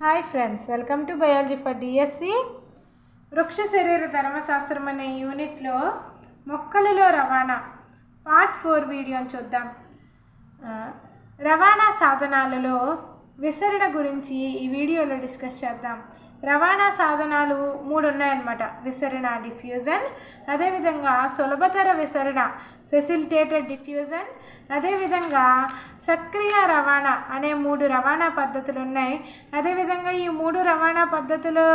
Hi friends welcome to biology for DSC వృక్ష శరీర ధర్మశాస్త్రం అనే యూనిట్లో మొక్కలలో రవాణా పార్ట్ ఫోర్ వీడియోని చూద్దాం. రవాణా సాధనాలలో విసరణ గురించి ఈ వీడియోలో డిస్కస్ చేద్దాం. రవాణా సాధనాలు మూడు ఉన్నాయన్నమాట విసరణ డిఫ్యూజన్ అదేవిధంగా సులభతర విసరణ ఫెసిలిటేటెడ్ డిఫ్యూజన్ అదేవిధంగా సక్రియ రవాణా అనే మూడు రవాణా పద్ధతులు ఉన్నాయి. అదేవిధంగా ఈ మూడు రవాణా పద్ధతులు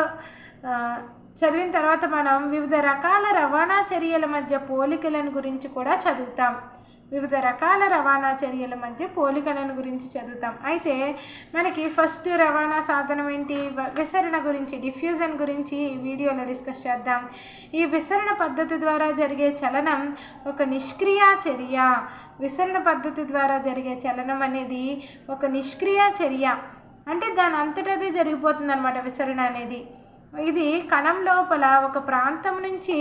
చదివిన తర్వాత మనం వివిధ రకాల రవాణా చర్యల మధ్య పోలికలను గురించి కూడా చదువుతాం. వివిధ రకాల రవాణా చర్యల మధ్య పోలికలను గురించి చదువుతాం. అయితే మనకి ఫస్ట్ రవాణా సాధనం ఏంటి? విసరణ గురించి డిఫ్యూజన్ గురించి ఈ వీడియోలో డిస్కస్ చేద్దాం. ఈ విసరణ పద్ధతి ద్వారా జరిగే చలనం ఒక నిష్క్రియ చర్య. విసరణ పద్ధతి ద్వారా జరిగే చలనం అనేది ఒక నిష్క్రియ చర్య. అంటే దాని అంతటది జరిగిపోతుంది అనమాట విసరణ అనేది. ఇది కణం లోపల ఒక ప్రాంతం నుంచి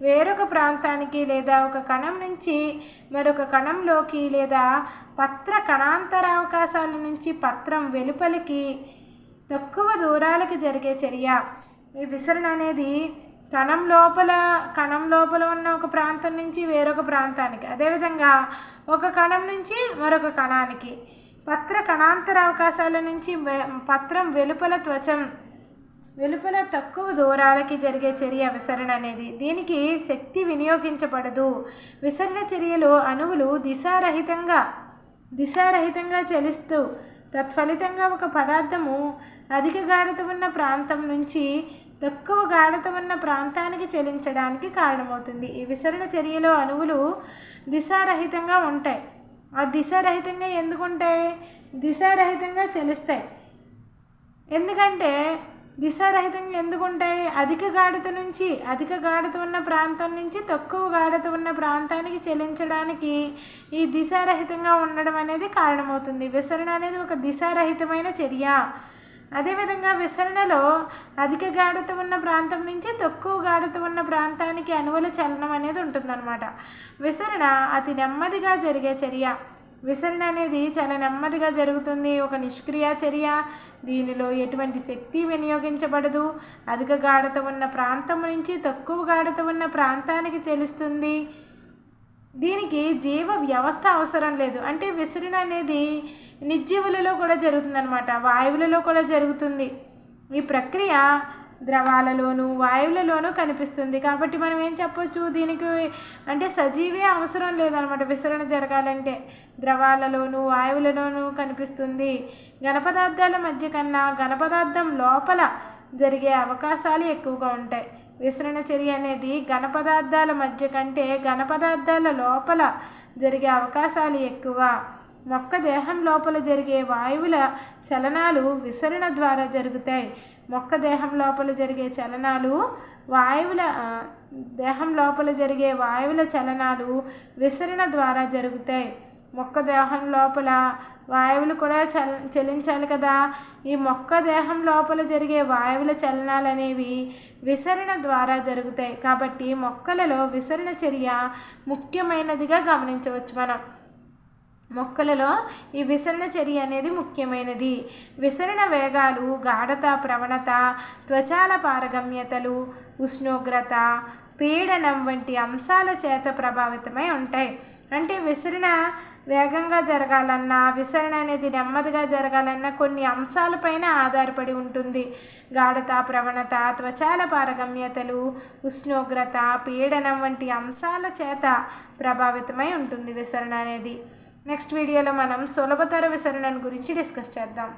వేరొక ప్రాంతానికి లేదా ఒక కణం నుంచి మరొక కణంలోకి లేదా పత్ర కణాంతర అవకాశాల నుంచి పత్రం వెలుపలికి తక్కువ దూరాలకి జరిగే చర్య. ఈ విసరణ అనేది కణం లోపల కణం లోపల ఉన్న ఒక ప్రాంతం నుంచి వేరొక ప్రాంతానికి అదేవిధంగా ఒక కణం నుంచి మరొక కణానికి. పత్ర కణాంతర అవకాశాల నుంచి పత్రం వెలుపల త్వచం వెలుపల తక్కువ దూరాలకి జరిగే చర్య విసరణ అనేది. దీనికి శక్తి వినియోగించబడదు. విసరణ చర్యలో అణువులు దిశారహితంగా దిశారహితంగా చలిస్తూ తత్ఫలితంగా ఒక పదార్థము అధిక గాఢత ఉన్న ప్రాంతం నుంచి తక్కువ గాఢత ఉన్న ప్రాంతానికి చలించడానికి కారణమవుతుంది. ఈ విసరణ చర్యలో అణువులు దిశారహితంగా ఉంటాయి. ఆ దిశారహితంగా ఎందుకుంటాయి? దిశారహితంగా చలిస్తాయి. ఎందుకంటే దిశారహితంగా ఎందుకు ఉంటాయి అధిక గాఢత నుంచి అధిక గాఢత ఉన్న ప్రాంతం నుంచి తక్కువ గాఢత ఉన్న ప్రాంతానికి చెల్లించడానికి ఈ దిశారహితంగా ఉండడం అనేది కారణమవుతుంది. విసరణ అనేది ఒక దిశారహితమైన చర్య. అదేవిధంగా విసరణలో అధిక గాఢత ఉన్న ప్రాంతం నుంచి తక్కువ గాఢత ఉన్న ప్రాంతానికి అణువుల చలనం అనేది ఉంటుందన్నమాట. విసరణ అతి నెమ్మదిగా జరిగే చర్య. విసరణ అనేది చాలా నెమ్మదిగా జరుగుతుంది. ఒక నిష్క్రియ చర్య దీనిలో ఎటువంటి శక్తి వినియోగించబడదు. అధిక గాఢత ఉన్న ప్రాంతం నుంచి తక్కువ గాఢత ఉన్న ప్రాంతానికి చెలుస్తుంది. దీనికి జీవ వ్యవస్థ అవసరం లేదు. అంటే విసరణ అనేది నిర్జీవులలో కూడా జరుగుతుందన్నమాట. వాయువులలో కూడా జరుగుతుంది. ఈ ప్రక్రియ ద్రవాలలోనూ వాయువులలోనూ కనిపిస్తుంది. కాబట్టి మనం ఏం చెప్పొచ్చు? దీనికి అంటే సజీవే అవసరం లేదనమాట విసరణ జరగాలంటే. ద్రవాలలోనూ వాయువులలోనూ కనిపిస్తుంది. ఘనపదార్థాల మధ్య కన్నా ఘనపదార్థం లోపల జరిగే అవకాశాలు ఎక్కువగా ఉంటాయి. విసరణ చర్య అనేది ఘనపదార్థాల మధ్య కంటే ఘనపదార్థాల లోపల జరిగే అవకాశాలు ఎక్కువ. మొక్క దేహం లోపల జరిగే వాయువుల చలనాలు విసరణ ద్వారా జరుగుతాయి. మొక్క దేహం లోపల జరిగే చలనాలు వాయువుల దేహం లోపల జరిగే వాయువుల చలనాలు విసరణ ద్వారా జరుగుతాయి. మొక్క దేహం లోపల వాయువులు కూడా చల చలించాలి కదా. ఈ మొక్క దేహం లోపల జరిగే వాయువుల చలనాలు అనేవి విసరణ ద్వారా జరుగుతాయి. కాబట్టి మొక్కలలో విసరణ చర్య ముఖ్యమైనదిగా గమనించవచ్చు మనం. మొక్కలలో ఈ విసరణ చర్య అనేది ముఖ్యమైనది. విసరణ వేగాలు గాఢత ప్రవణత త్వచాల పారగమ్యతలు ఉష్ణోగ్రత పీడనం వంటి అంశాల చేత ప్రభావితమై ఉంటాయి. అంటే విసరణ వేగంగా జరగాలన్నా విసరణ అనేది నెమ్మదిగా జరగాలన్నా కొన్ని అంశాలపైన ఆధారపడి ఉంటుంది. గాఢత ప్రవణత త్వచాల పారగమ్యతలు ఉష్ణోగ్రత పీడనం వంటి అంశాల చేత ప్రభావితమై ఉంటుంది విసరణ అనేది. నెక్స్ట్ వీడియోలో మనం సులభతర విసరణను గురించి డిస్కస్ చేద్దాం.